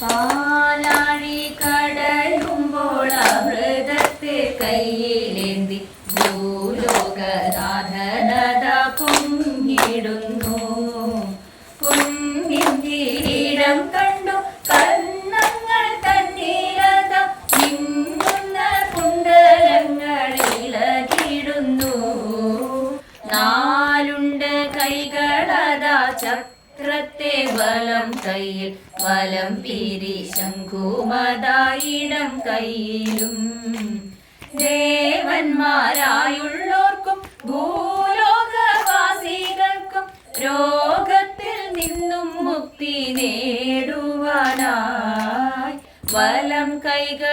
പാലാഴി കടയുമ്പോൾ അമൃതത്തെ കയ്യിലേന്തി ഭൂലോകനാഥനത പൊങ്ങിടുന്നു. പൊന്നിൻ കിരീടം കണ്ടു കണ്ണങ്ങൾ തന്നീരത മിന്നുന്ന കുണ്ടലങ്ങളിലകിടുന്നു നാലുണ്ട് കൈകളതാ ചക്രത്തെ വലം കയ്യിൽ വലം പിരി ശംഖുമതായിടം കയ്യിലും. ദേവന്മാരായുള്ളോർക്കും ഭൂലോകവാസികൾക്കും രോഗത്തിൽ നിന്നും മുക്തി നേടുവാനായി. വലം കൈകളൊന്നിലതാമൃത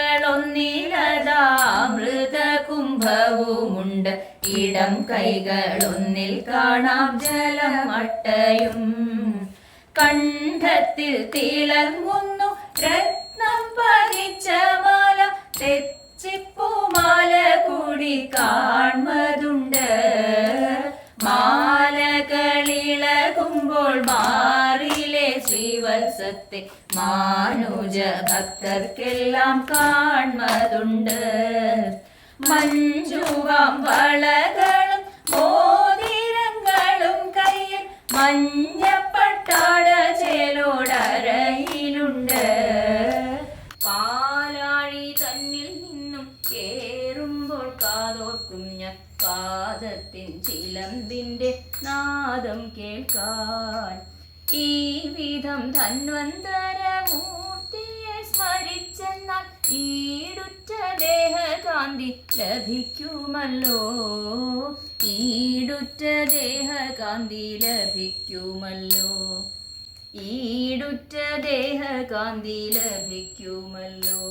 കുംഭവുമുണ്ട് ഇടം കൈകളൊന്നിൽ കാണാം ജലം അട്ടയും. കണ്ഠത്തിൽ തിളങ്ങുന്നു. രത്നം പതിച്ച മാല തെച്ചിപ്പൂമാല കൂടി കാൺമതുണ്ട് മാലകളിളകുമ്പോൾ മാറിലെ ശ്രീവത്സത്തെ മാനുജ ഭക്തർക്കെല്ലാം കാൺമതുണ്ട് മഞ്ജുവാം വളകളും മോതിരങ്ങളും കയ്യിൽ മഞ്ഞപ്പട്ടാട ചേലോടരയിലുണ്ട്. പാലാഴി തന്നിൽ നിന്നും കേറുമ്പോൾ കാതോർക്കും ഞാൻ പാദത്തിൻ ചിലമ്പിന്റെ നാദം കേൾക്കാൻ. ഈ വിധം ധന്വന്തരമൂർത്തിയെ സ്മരിച്ചെന്നാൽ ഈടുറ്റ ദേഹകാന്തി ലഭിക്കുമല്ലോ. ഈടുറ്റ ദേഹകാന്തി ലഭിക്കുമല്ലോ. ഈടുറ്റ ദേഹകാന്തി ലഭിക്കുമല്ലോ.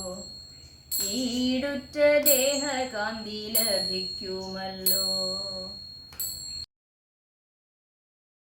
ഈടുറ്റ ദേഹകാന്തി ലഭിക്കുമല്ലോ.